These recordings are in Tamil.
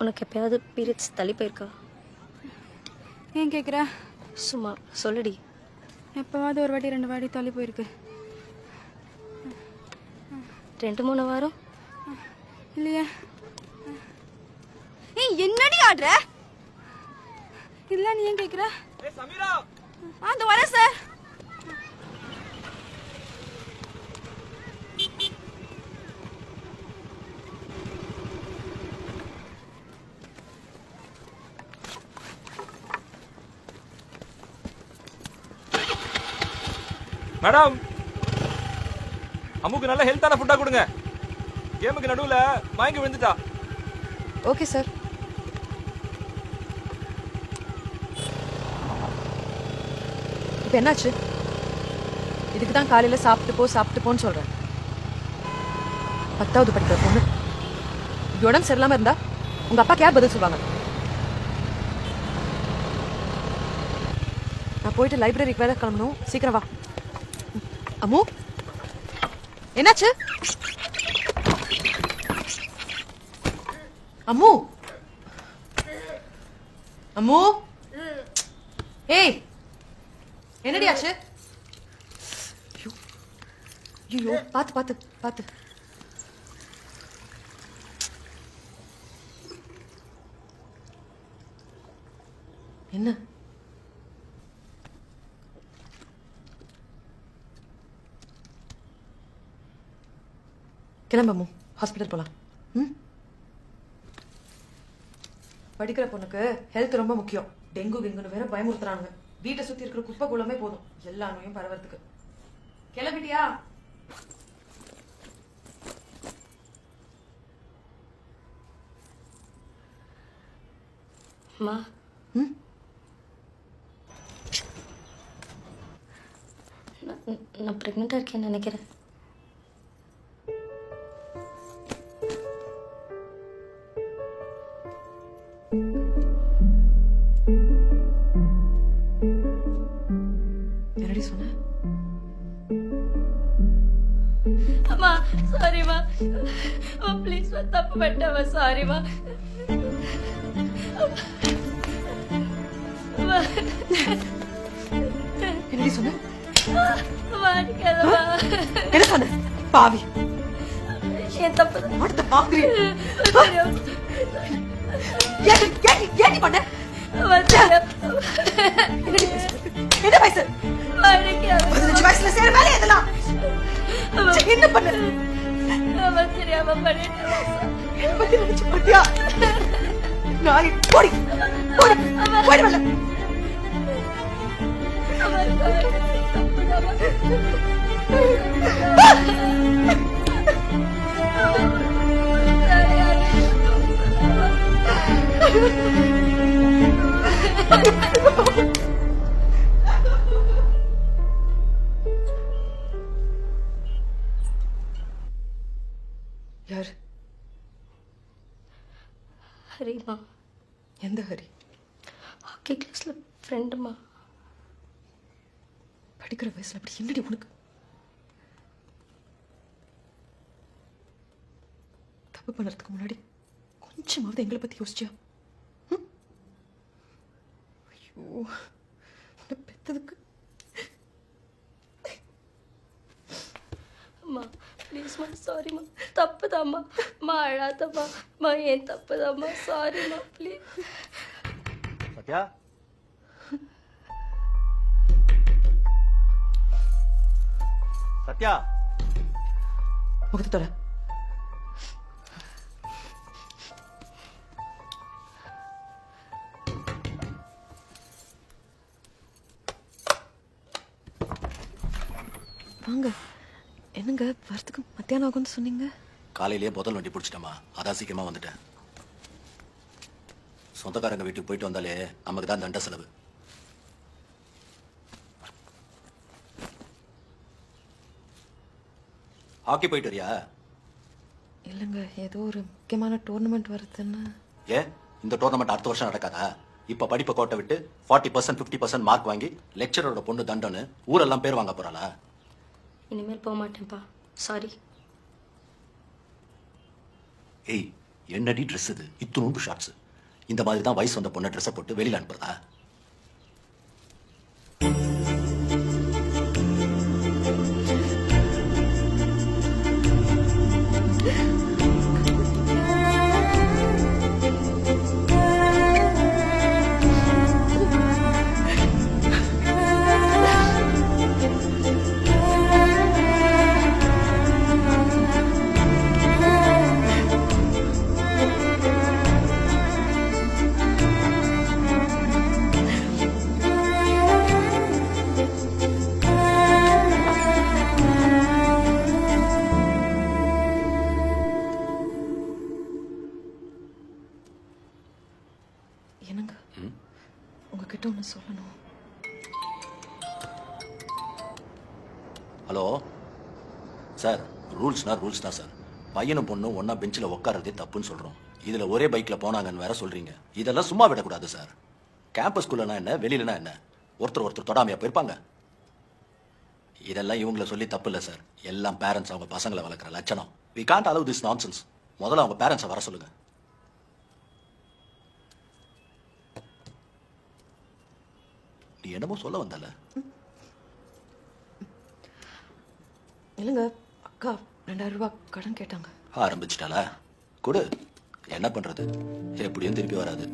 உனக்கு எப்பயாவது பீரியட்ஸ் தள்ளி போயிருக்கா? ஏன் கேட்குற சும்மா சொல்லுடி. எப்போவாவது ஒரு வாட்டி ரெண்டு வாட்டி தள்ளி போயிருக்கு. ரெண்டு மூணு வாரம்? இல்லையே. ஏய் என்னடி ஆடுற? இதெல்லாம் நீ ஏன் கேட்குற ஆ இந்த வரேன் சார் மேடம் அம்முக்கு நல்ல ஹெல்த்தான ஃபுட்டாக கொடுங்க. கேமுக்கு நடுவில் மயங்கி விழுந்துட்டா. Okay sir. இப்போ என்னாச்சு? இதுக்கு தான் காலையில் சாப்பிட்டு போ சாப்பிட்டு போன்னு சொல்கிறேன் பத்தாவது படிக்கிற பொண்ணு. இப்படி உடம்பு சரியில்லாமல் இருந்தா உங்கள் அப்பா யார் பதில் சொல்லுவாங்க. நான் போயிட்டு லைப்ரரிக்கு வேலை கிளம்பணும். சீக்கிரம் வா. அம்மு. என்னாச்சு? அம்மு. அம்மு. ஏய் என்னடி ஆச்சு? ஐயோ. பாத்து பாத்து பாத்து. என்ன? கிளம்பு அம்மு. ஹாஸ்பிட்டல் போலாம். ம்? படிக்கிற பொண்ணுக்கு ஹெல்த் ரொம்ப முக்கியம். டெங்கு கெங்குன்னு வேற பயமுறுத்துறானுங்க. வீட்டை சுத்தி இருக்கிற குப்பை குளமே போதும். எல்லா நோயும் பரவறதுக்கு. கிளம்பிட்டியா? அம்மா. ம்? நான் நான் ப்ரெக்னெண்ட்டாக இருக்கேன்னு நினைக்கிறேன். ப்ளீஸ் தப்பு பண்ணிட்டேம்மா சாரிம்மா என்னடி சொன்ன? மாட்டிக்காதம்மா என்ன சொன்ன? பாவி. என் தப்பு. அடுத்த பாக்குறீ. பண்ண? என்ன வயசு. பதினஞ்சு வயசுல சேர எதெல்லாம் ச்சே, என்ன பண்ண? தெரியாம நினைச்சு பாத்தியா நாய் போடி போடி வரல அம்மா, sorry. எந்த ஹரி ஹாக்கி கிளாஸில் ஃப்ரெண்டுமா படிக்கிற வயசில் அப்படி என்னடி உனக்கு. தப்பு பண்ணுறதுக்கு முன்னாடி கொஞ்சமாவது எங்களை பற்றி யோசிச்சியா? ஐயோ உன்னை பெத்ததுக்கு. அம்மா ப்ளீஸ்மா சாரிம்மா தப்பு தாம்மா அம்மா அழாதம்மா. அம்மா ஏன் தப்புதாம்மா? சாரிம்மா ப்ளீஸ் சத்யா சத்யா? முகத்தை தொட. வாங்க. என்னங்க வரத்துக்கு மத்தியானம் ஆகும்னு சொன்னீங்க? காலையிலேயே முதல் வண்டி பிடிச்சிட்டமா அதான் சீக்கிரமா வந்துட்டேன். சொந்தக்காரங்க வீட்டுக்கு போயிட்டு வந்தாலே நமக்கு தான் தண்ட செலவு. ஹாக்கி போயிட்டு வரியா? இல்லைங்க ஏதோ ஒரு முக்கியமான டோர்னமெண்ட் வருதுன்னு. ஏன்? இந்த டோர்னமெண்ட் அடுத்த வருஷம் நடக்காதா? இப்ப படிப்பை கோட்டை விட்டு forty percent fifty percent mark வாங்கி லெக்சரோட பொண்ணு தண்டன்னு ஊரெல்லாம் பேர் வாங்க போறாளா? இனிமேல் போக மாட்டேன்ப்பா. சாரி ஏய் என்னடி ட்ரெஸ் இது? இத்தினூண்டு ஷார்ட்ஸ் இந்த மாதிரி தான் வயசு வந்த பொண்ணை ட்ரெஸ்ஸை போட்டு வெளியில் அனுப்புறதா? உங்ககிட்ட ஒன்று சொல்லணும். ஹலோ? சார் ரூல்ஸ்னா ரூல்ஸ் தான் சார். பையனும் பொண்ணும் ஒன்றா பெஞ்சில் உட்காரதே தப்புன்னு சொல்கிறோம் இதில் ஒரே பைக்கில் போனாங்கன்னு வேற சொல்கிறீங்க இதெல்லாம் சும்மா விடக்கூடாது சார். கேம்பஸ்குள்ளனா என்ன வெளியிலனா என்ன? ஒருத்தர் ஒருத்தர் தொடாமையாக போயிருப்பாங்க. இதெல்லாம் இவங்கள சொல்லி தப்பு இல்லை சார். எல்லாம் பேரண்ட்ஸ் அவங்க பசங்களை வளர்க்குற லட்சணம். We can't allow this nonsense முதல்ல அவங்க பேரண்ட்ஸை வர சொல்லுங்கள் நீ என்னமோ சொல்ல வந்தல. இல்லைங்க அக்கா ரெண்டாயிரம் ரூபாய் கடன் கேட்டாங்க. ஆரம்பிச்சிட்டாளா? கொடு. என்ன பண்றது? எப்படியும் திருப்பி வராது.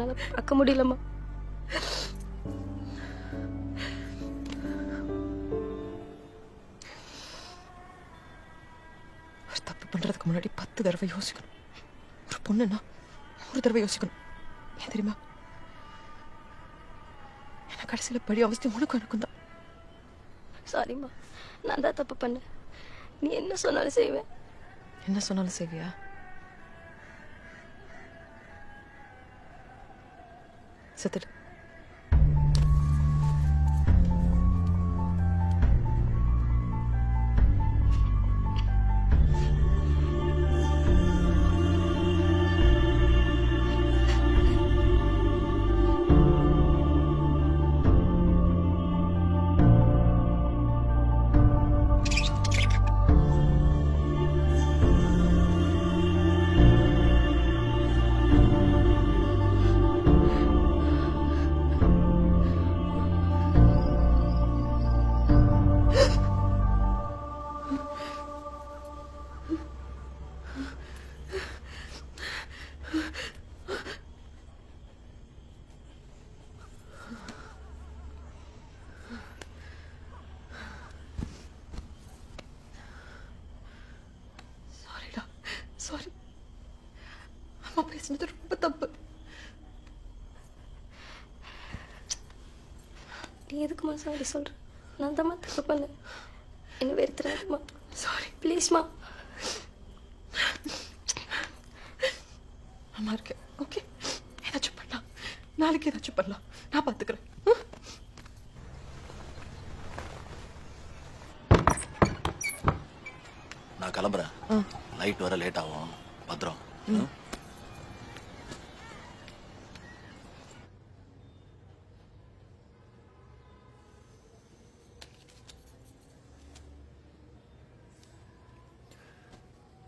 நீங்க பார்க்க முடியலம்மா. ஒரு தப்பு பண்றதுக்கு முன்னாடி பத்து தடவை யோசிக்கணும். ஒரு பொண்ணுன்னா ஒரு தடவை யோசிக்கணும். ஏன் தெரியுமா? என்ன கடைசியில் படி அவசியம் உனக்கும் எனக்கும் தான். சாரிம்மா நான் தான் தப்பு பண்ணேன். நீ என்ன சொன்னாலும் செய்வேன். என்ன சொன்னாலும் செய்வியா? செத்துடு பேசினது ரொம்ப தப்பு நீ எதுக்குமா சாரி சொல்ற நான் தான் தப்பு பண்ணேன் என்ன வெறுத்துறாதுமா சாரி ப்ளீஸ்மா அம்மா இருக்கேன் ஓகே ஏதாச்சும் பண்ணலாம் நாளைக்கு ஏதாச்சும் பண்ணலாம் நான் பார்த்துக்கிறேன் நான் கிளம்புறேன் லைட் வர லேட் ஆகும் பத்திரம் ம்?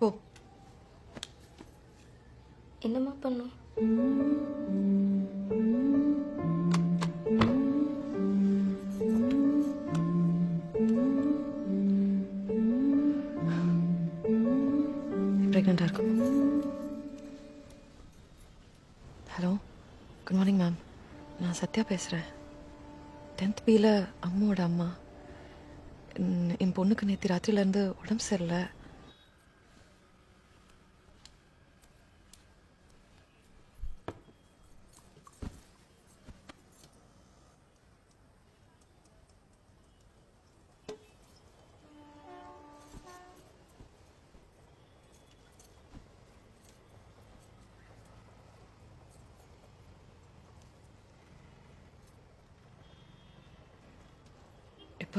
ஓ என்னம்மா பண்ணும்? ப்ரெக்னெண்ட்டாக இருக்கும். ஹலோ குட் மார்னிங் மேம் நான் சத்யா பேசுகிறேன் டென்த் பியில் அம்மாவோட அம்மா. என் பொண்ணுக்கு நேற்று ராத்திரிலேருந்து உடம்பு சரியில்லை.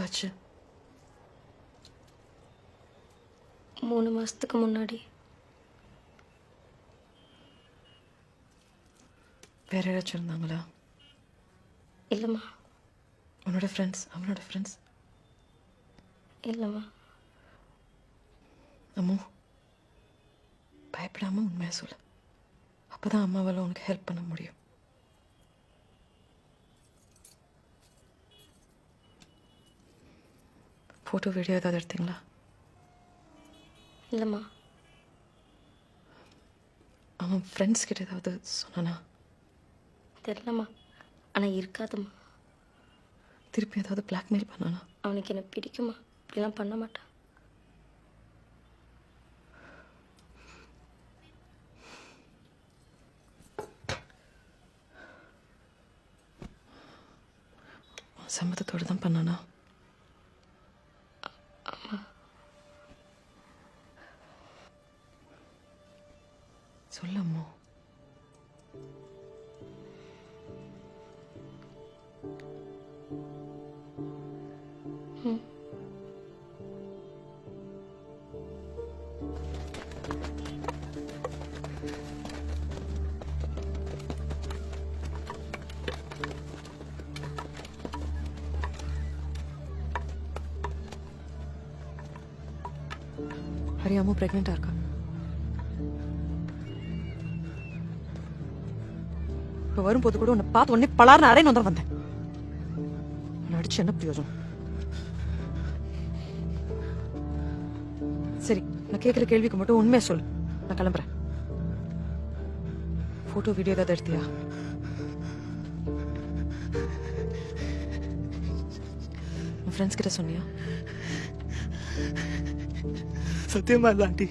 ஆச்சு மூணு மாதத்துக்கு முன்னாடி. வேற யாராச்சும் இருந்தாங்களா? இல்லைம்மா. உன்னோட ஃப்ரெண்ட்ஸ் அவனோட ஃப்ரெண்ட்ஸ் இல்லைம்மா. அம்மு பயப்படாம உண்மையை சொல்லு. அப்பதான் அம்மாவால் உனக்கு ஹெல்ப் பண்ண முடியும். ஃபோட்டோ வீடியோ ஏதாவது எடுத்தீங்களா? இல்லைம்மா. அவன் ஃப்ரெண்ட்ஸ் கிட்ட ஏதாவது சொன்னானா? தெரிலம்மா ஆனால் இருக்காதும்மா. திருப்பி ஏதாவது பிளாக்மெயில் பண்ணானா? அவனுக்கு என்ன பிடிக்குமா? இப்படிலாம் பண்ண மாட்டான். சம்மதத்தோடு தான் பண்ணானா? ஹரி அம்மா ப்ரெக்னெண்ட்டாக இருக்கா? இப்போ வரும்போது கூட உன்னை பார்த்து உடனே பலார்னு அரைன்னு வந்து வந்தேன். உன்னை அடிச்சு என்ன பிரயோஜனம்? சரி நான் கேட்குற கேள்விக்கு மட்டும் உண்மையை சொல் நான் கிளம்புறேன். ஃபோட்டோ வீடியோ ஏதாவது எடுத்தியா? உன் ஃப்ரெண்ட்ஸ் கிட்ட சொன்னியா? சத்தியமா இல்ல ஆண்டி.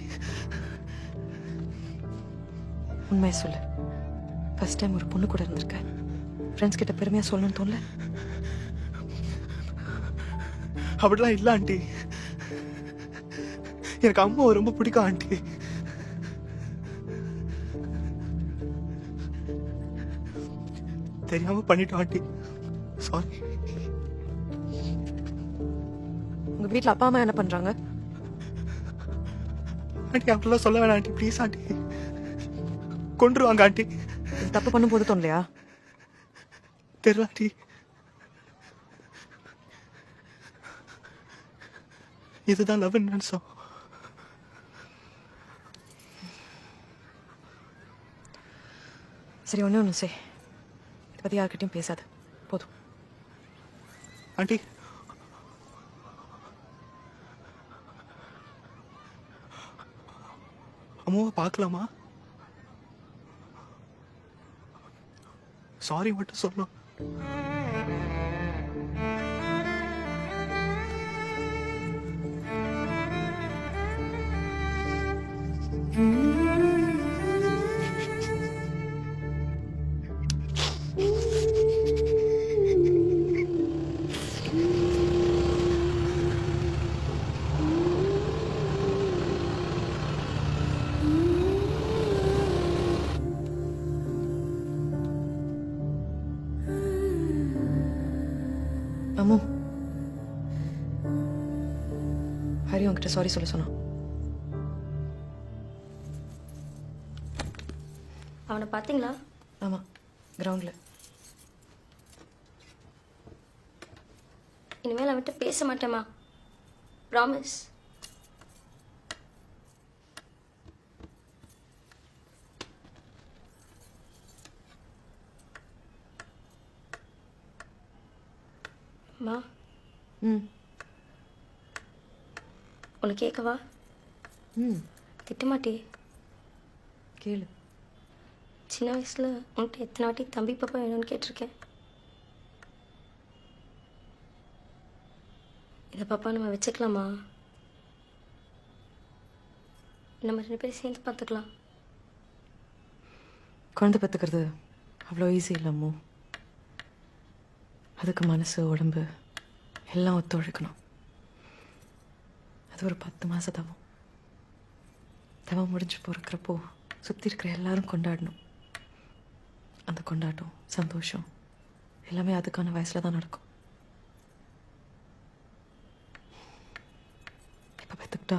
உண்மையை சொல்லு. ஃபர்ஸ்ட் டைம் ஒரு பொண்ணு கூட இருந்திருக்க. ஃப்ரெண்ட்ஸ் கிட்ட பெருமையாக சொல்லணும்னு தோணல? அப்படிலாம் இல்ல ஆண்டி. எனக்கு அம்மாவை ரொம்ப பிடிக்கும் ஆண்டி. தெரியாம பண்ணிட்டோம் ஆண்டி. சாரி உங்க வீட்ல அப்பா அம்மா என்ன பண்றாங்க? ஆண்டி அப்படிலாம் சொல்ல வேணாம் ஆண்டி. Please aunty. கொண்டுருவாங்க ஆண்டி. தப்பு பண்ணும்போது தோணலையா? தெரியல ஆண்டி. இதுதான் லவ் நினைச்சோம். சரி ஒண்ணு ஒன்று செய். இதை பத்தி யார்கிட்டயும் பேசாத. போதும். ஆண்டி பார்க்கலாமா? சாரி மட்டும் சொல்லும் சாரி சொல்ல சொன்னான் அவனை பார்த்தீங்களா? ஆமா கிரவுண்ட்ல இனிமேல் அவன்கிட்ட பேச மாட்டேம்மா. ப்ராமிஸ் அம்மா ம். உனக்கு கேட்கவா ம். திட்ட மாட்டே கேளு. சின்ன வயசில் உன்கிட்ட எத்தனை வாட்டி தம்பி பாப்பா வேணும்னு கேட்டிருக்கேன். இதை பாப்பா நம்ம வச்சுக்கலாமா? நம்ம ரெண்டு பேரும் சேர்ந்து பார்த்துக்கலாம். குழந்தை பெற்றுக்கிறது அவ்வளோ ஈஸி இல்லைம்மோ அதுக்கு மனசு உடம்பு எல்லாம் ஒத்துழைக்கணும். அது ஒரு பத்து மாதம் தவம். தவம் முடிஞ்சு போகிறக்கிறப்போ சுற்றி இருக்கிற எல்லாரும் கொண்டாடணும். அந்த கொண்டாட்டம் சந்தோஷம் எல்லாமே அதுக்கான வயசில் தான் நடக்கும். இப்போ பெற்றுக்கிட்டா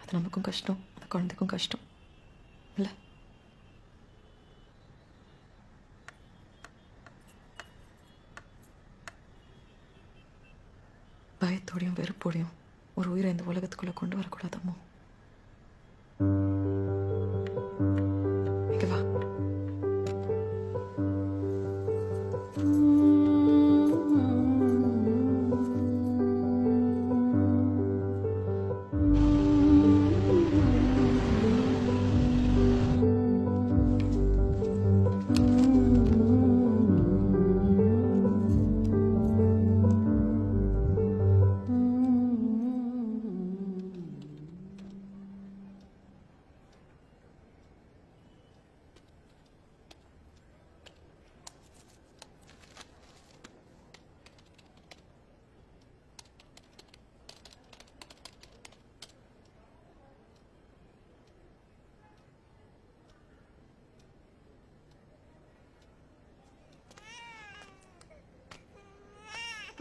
அது நமக்கும் கஷ்டம் அந்த குழந்தைக்கும் கஷ்டம். இல்லை? பயத்தோடையும் வெறுப்போடையும் ஒரு உயிரை இந்த உலகத்துக்குள்ளே கொண்டு வரக்கூடாதம்மோ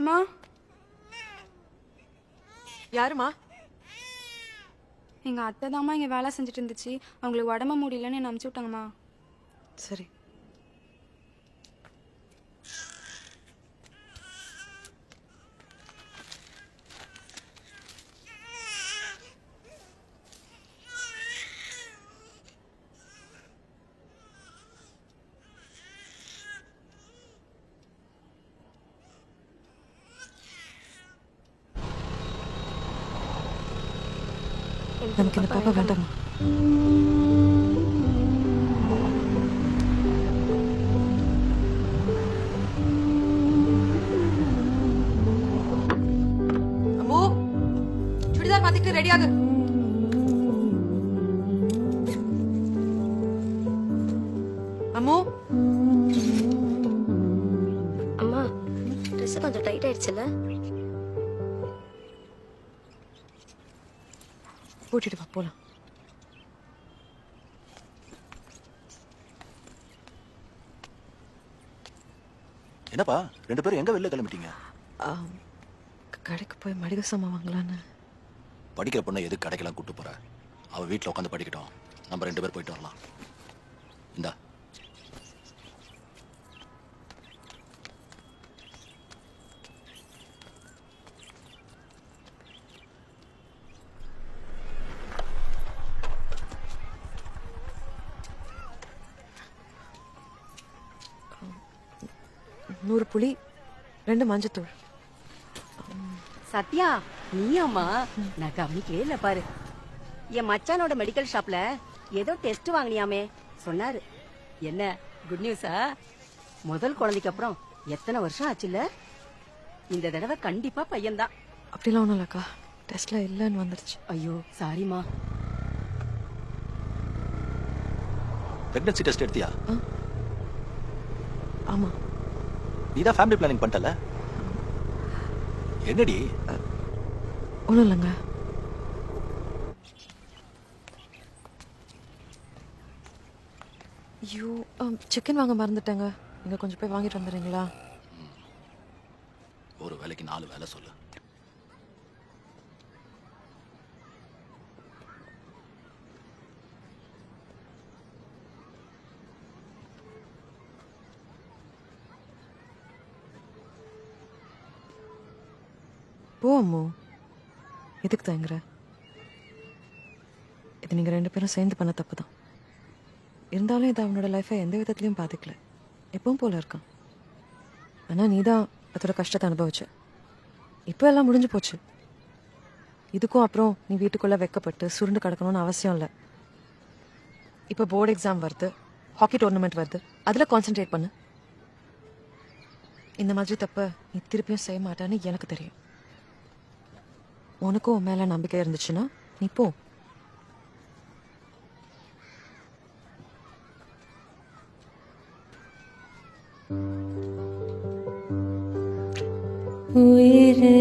அம்மா? யாருமா எங்கள் அத்தை தாம்மா இங்கே வேலை செஞ்சுட்டு இருந்துச்சு. அவங்களுக்கு உடம்பு முடியலன்னு என்னை அனுப்பிச்சி விட்டாங்கம்மா. சரி. நமக்கு இந்த பாப்பா வேண்டாமா? அம்மோ சுடிதார் மாத்திட்டு ரெடி ஆகு. அம்மோ. அம்மா ட்ரெஸ் கொஞ்சம் டைட் ஆயிடுச்சுல்ல? போட்டுட்டு வா போலாம். என்னப்பா ரெண்டு பேரும் எங்க வெளில கிளம்பிட்டீங்க? கடைக்கு போய் மளிகை சாமான் வாங்கலான்னு. படிக்கிற பொண்ணை எதுக்கு கடைக்கெல்லாம் கூட்டு போற? அவ வீட்டில் உட்காந்து படிக்கட்டும். நம்ம ரெண்டு பேர் போயிட்டு வரலாம். இந்தா. நூறு புளி ரெண்டு மஞ்சத்தூள். சத்யா நீயாம்மா? நான் கவனிக்கவே இல்ல பாரு. என் மச்சானோட மெடிக்கல் ஷாப்ல ஏதோ டெஸ்ட் வாங்கினியாமே சொன்னாரு. என்ன குட் நியூஸா முதல் குழந்தைக்கு அப்புறம் எத்தனை வருஷம் ஆச்சுல்ல? இந்த தடவை கண்டிப்பா பையன்தான். அப்படிலாம் ஒன்றும் இல்லைக்கா. டெஸ்ட்ல இல்லைன்னு வந்துடுச்சு ஐயோ சாரிம்மா பிரெக்னன்சி டெஸ்ட் எடுத்தியா? ஆமாம் நீ தான் ஃபேமிலி பிளானிங் பண்ணிட்டல என்னடி? ஒன்றும் இல்லைங்க. ஐயோ சிக்கன் வாங்க மறந்துட்டேங்க. நீங்கள் கொஞ்சம் போய் வாங்கிட்டு வந்துடுறீங்களா? ஒரு வேலைக்கு நாலு வேலை சொல்லு. போ அம்மு எதுக்கு தயங்குற இது நீங்கள் ரெண்டு பேரும் சேர்ந்து பண்ண தப்பு தான் இருந்தாலும் இது அவனோட லைஃப்பை எந்த விதத்துலையும் பாதிக்கல. எப்பவும் போல இருக்கான். ஆனால் நீ தான் அதோட கஷ்டத்தை அனுபவிச்ச. இப்போ எல்லாம் முடிஞ்சு போச்சு. இதுக்கும் அப்புறம் நீ வீட்டுக்குள்ளே வெக்கப்பட்டு சுருண்டு கிடக்கணும்னு அவசியம் இல்லை. இப்போ போர்டு எக்ஸாம் வருது ஹாக்கி டோர்னமெண்ட் வருது அதில் கான்சென்ட்ரேட் பண்ணு. இந்த மாதிரி தப்ப நீ திருப்பியும் செய்ய மாட்டான்னு எனக்கு தெரியும். உனக்கும் உன் மேல நம்பிக்கை இருந்துச்சுன்னா நீ போ. உயிரே